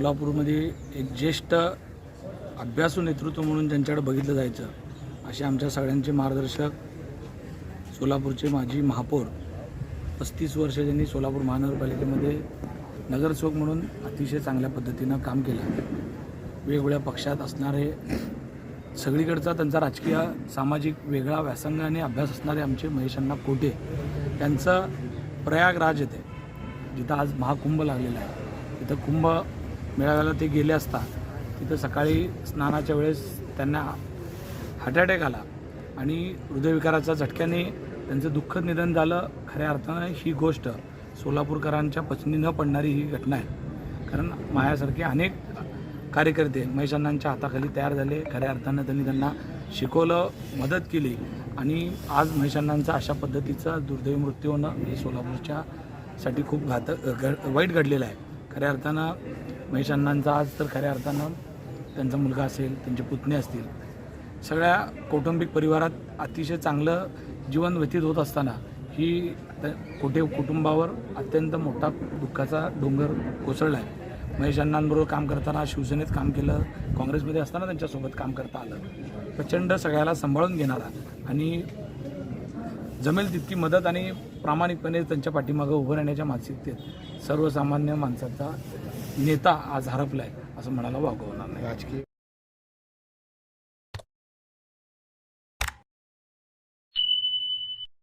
सोलापूरमध्ये एक ज्येष्ठ अभ्यासू नेतृत्व म्हणून ज्यांच्याकडे बघितलं जायचं असे आमच्या सगळ्यांचे मार्गदर्शक सोलापूरचे माजी महापौर पस्तीस वर्ष ज्यांनी सोलापूर महानगरपालिकेमध्ये नगरसेवक म्हणून अतिशय चांगल्या पद्धतीनं काम केलं. वेगवेगळ्या पक्षात असणारे सगळीकडचा त्यांचा राजकीय सामाजिक वेगळा व्यासंग आणि अभ्यास असणारे आमचे महेशांना कोटे त्यांचं प्रयागराज येते जिथं आज महाकुंभ लागलेला आहे. तिथं कुंभ मेळाव्याला ते गेले असता तिथं सकाळी स्नानाच्या वेळेस त्यांना हार्ट अटॅक आला आणि हृदयविकाराच्या झटक्याने त्यांचं दुःखद निधन झालं. खऱ्या अर्थानं ही गोष्ट सोलापूरकरांच्या पचनी न पडणारी ही घटना आहे. कारण माझ्यासारखे अनेक कार्यकर्ते महेश अण्णांच्या हाताखाली तयार झाले. खऱ्या अर्थानं त्यांनी त्यांना शिकवलं मदत केली आणि आज महेश अण्णांचा अशा पद्धतीचा दुर्दैवी मृत्यू होणं हे सोलापूरच्या साठी खूप घातक घड वाईट घडलेलं आहे. खऱ्या अर्थानं महेश अण्णांचा आज तर खऱ्या अर्थानं त्यांचा मुलगा असेल त्यांचे पुतणे असतील. सगळ्या कौटुंबिक परिवारात अतिशय चांगलं जीवन व्यतीत होत असताना ही कुठे कुटुंबावर अत्यंत मोठा दुःखाचा डोंगर कोसळला आहे महेश अण्णांबरोबर काम करताना शिवसेनेत काम केलं काँग्रेसमध्ये असताना त्यांच्यासोबत काम करता आलं. प्रचंड सगळ्याला सांभाळून घेणारा आणि जमेल तितकी मदत आणि प्रामाणिकपणे त्यांच्या पाठीमागं उभं राहण्याच्या मानसिकतेत सर्वसामान्य माणसाचा नेता आज हरपला आहे असं म्हणायला वागवणार नाही. राजकीय